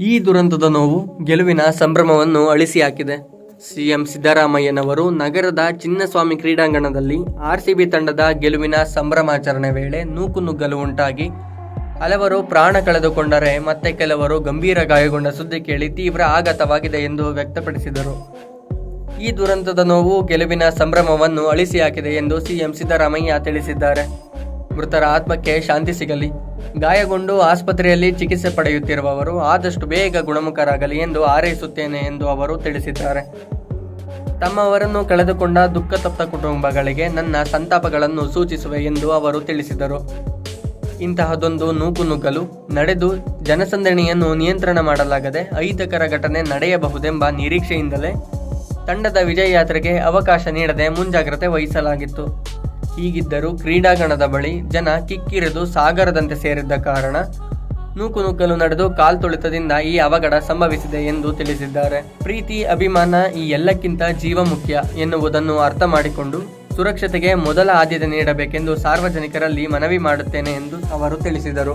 ಈ ದುರಂತದ ನೋವು ಗೆಲುವಿನ ಸಂಭ್ರಮವನ್ನು ಅಳಿಸಿ ಹಾಕಿದೆ ಸಿಎಂ ಸಿದ್ದರಾಮಯ್ಯನವರು ನಗರದ ಚಿನ್ನಸ್ವಾಮಿ ಕ್ರೀಡಾಂಗಣದಲ್ಲಿ ಆರ್ಸಿಬಿ ತಂಡದ ಗೆಲುವಿನ ಸಂಭ್ರಮಾಚರಣೆ ವೇಳೆ ನೂಕುನುಗ್ಗಲು ಉಂಟಾಗಿ, ಹಲವರು ಪ್ರಾಣ ಕಳೆದುಕೊಂಡರೆ ಮತ್ತೆ ಕೆಲವರು ಗಂಭೀರ ಗಾಯಗೊಂಡ ಸುದ್ದಿ ಕೇಳಿ ತೀವ್ರ ಆಘಾತವಾಗಿದೆ ಎಂದು ವ್ಯಕ್ತಪಡಿಸಿದರು. ಈ ದುರಂತದ ನೋವು ಗೆಲುವಿನ ಸಂಭ್ರಮವನ್ನು ಅಳಿಸಿ ಹಾಕಿದೆ ಎಂದು ಸಿಎಂ ಸಿದ್ದರಾಮಯ್ಯ ತಿಳಿಸಿದ್ದಾರೆ. ಮೃತರ ಆತ್ಮಕ್ಕೆ ಶಾಂತಿ ಸಿಗಲಿ. ಗಾಯಗೊಂಡು ಆಸ್ಪತ್ರೆಯಲ್ಲಿ ಚಿಕಿತ್ಸೆ ಪಡೆಯುತ್ತಿರುವವರು ಆದಷ್ಟು ಬೇಗ ಗುಣಮುಖರಾಗಲಿ ಎಂದು ಹಾರೈಸುತ್ತೇನೆ ಎಂದು ಅವರು ತಿಳಿಸಿದ್ದಾರೆ. ತಮ್ಮವರನ್ನು ಕಳೆದುಕೊಂಡ ದುಃಖತಪ್ತ ಕುಟುಂಬಗಳಿಗೆ ನನ್ನ ಸಂತಾಪಗಳನ್ನು ಸೂಚಿಸುವೆ ಎಂದು ಅವರು ತಿಳಿಸಿದರು. ಇಂತಹದೊಂದು ನೂಕುನುಗ್ಗಲು ನಡೆದು ಜನಸಂದಣಿಯನ್ನು ನಿಯಂತ್ರಣ ಮಾಡಲಾಗದೆ ಅಹಿತಕರ ಘಟನೆ ನಡೆಯಬಹುದೆಂಬ ನಿರೀಕ್ಷೆಯಿಂದಲೇ ತಂಡದ ವಿಜಯ ಯಾತ್ರೆಗೆ ಅವಕಾಶ ನೀಡದೆ ಮುಂಜಾಗ್ರತೆ ವಹಿಸಲಾಗಿತ್ತು. ಹೀಗಿದ್ದರೂ ಕ್ರೀಡಾಂಗಣದ ಬಳಿ ಜನ ಕಿಕ್ಕಿರಿದು ಸಾಗರದಂತೆ ಸೇರಿದ್ದ ಕಾರಣ ನೂಕುನುಗ್ಗಲು ನಡೆದು ಕಾಲ್ತುಳಿತದಿಂದ ಈ ಅವಘಡ ಸಂಭವಿಸಿದೆ ಎಂದು ತಿಳಿಸಿದ್ದಾರೆ. ಪ್ರೀತಿ, ಅಭಿಮಾನ ಈ ಎಲ್ಲಕ್ಕಿಂತ ಜೀವ ಮುಖ್ಯ ಎನ್ನುವುದನ್ನು ಅರ್ಥ ಮಾಡಿಕೊಂಡು ಸುರಕ್ಷತೆಗೆ ಮೊದಲ ಆದ್ಯತೆ ನೀಡಬೇಕೆಂದು ಸಾರ್ವಜನಿಕರಲ್ಲಿ ಮನವಿ ಮಾಡುತ್ತೇನೆ ಎಂದು ಅವರು ತಿಳಿಸಿದರು.